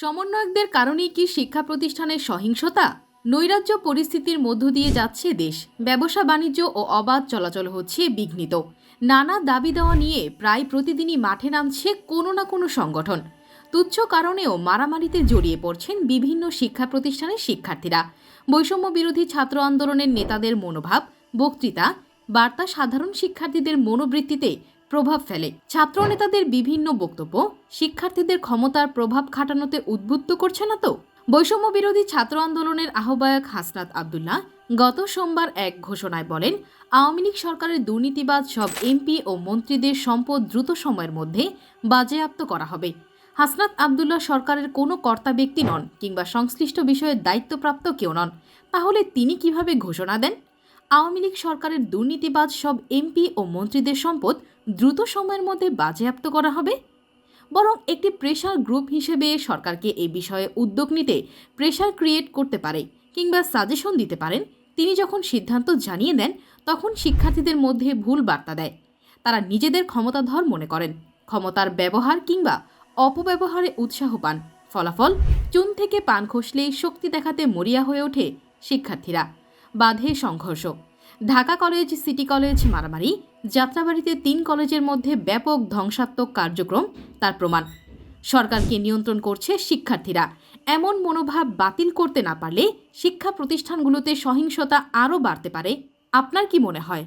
সমন্বয়কদের কারণেই কি শিক্ষা প্রতিষ্ঠানের সহিংসতা? নৈরাজ্য পরিস্থিতির মধ্য দিয়ে যাচ্ছে দেশ। ব্যবসা, বাণিজ্য ও অবাধ চলাচল হচ্ছে বিঘ্নিত। নানা দাবি দেওয়া নিয়ে প্রায় প্রতিদিনই মাঠে নামছে কোনো না কোনো সংগঠন। তুচ্ছ কারণেও মারামারিতে জড়িয়ে পড়ছেন বিভিন্ন শিক্ষা প্রতিষ্ঠানের শিক্ষার্থীরা। বৈষম্য বিরোধী ছাত্র আন্দোলনের নেতাদের মনোভাব, বক্তৃতা, বার্তা সাধারণ শিক্ষার্থীদের মনোবৃত্তিতে প্রভাব ফেলে। ছাত্র নেতাদের বিভিন্ন বক্তব্য, শিক্ষার্থীদের ক্ষমতার প্রভাব খাটানোতে উদ্বুদ্ধ করছে না তো বৈষম্য বিরোধী ছাত্র আন্দোলনের আহ্বায়ক হাসনাত আবদুল্লাহ গত সোমবার এক ঘোষণায় বলেন, আওয়ামী লীগ সরকারের দুর্নীতিবাদ সব এমপি ও মন্ত্রীদের সম্পদ দ্রুত সময়ের মধ্যে বাজেয়াপ্ত করা হবে। হাসনাত আবদুল্লাহ সরকারের কোনো কর্তা ব্যক্তি নন কিংবা সংশ্লিষ্ট বিষয়ে দায়িত্বপ্রাপ্ত কেউ নন। তাহলে তিনি কীভাবে ঘোষণা দেন? আওয়ামী লীগ সরকারের দুর্নীতিবাজ সব এমপি ও মন্ত্রীদের সম্পদ দ্রুত সময়ের মধ্যে বাজেয়াপ্ত করা হবে? বরং একটি প্রেশার গ্রুপ হিসেবে সরকারকে এই বিষয়ে উদ্যোগ নিতে প্রেশার ক্রিয়েট করতে পারে কিংবা সাজেশন দিতে পারেন, তিনি যখন সিদ্ধান্ত জানিয়ে দেন, তখন শিক্ষার্থীদের মধ্যে ভুল বার্তা দেয়। তারা নিজেদের ক্ষমতাধর মনে করেন, ক্ষমতার ব্যবহার কিংবা অপব্যবহারে উৎসাহ পান। ফলাফল, চুন থেকে পান খসলেই শক্তি দেখাতে মরিয়া হয়ে ওঠে শিক্ষার্থীরা। বাধে সংঘর্ষ। ঢাকা কলেজ, সিটি কলেজ মারামারি, যাত্রাবাড়িতে তিন কলেজের মধ্যে ব্যাপক ধ্বংসাত্মক কার্যক্রম, তার প্রমাণ। সরকারকে নিয়ন্ত্রণ করছে শিক্ষার্থীরা। এমন মনোভাব বাতিল করতে না পারলে শিক্ষা প্রতিষ্ঠানগুলোতে সহিংসতা আরও বাড়তে পারে। আপনার কি মনে হয়?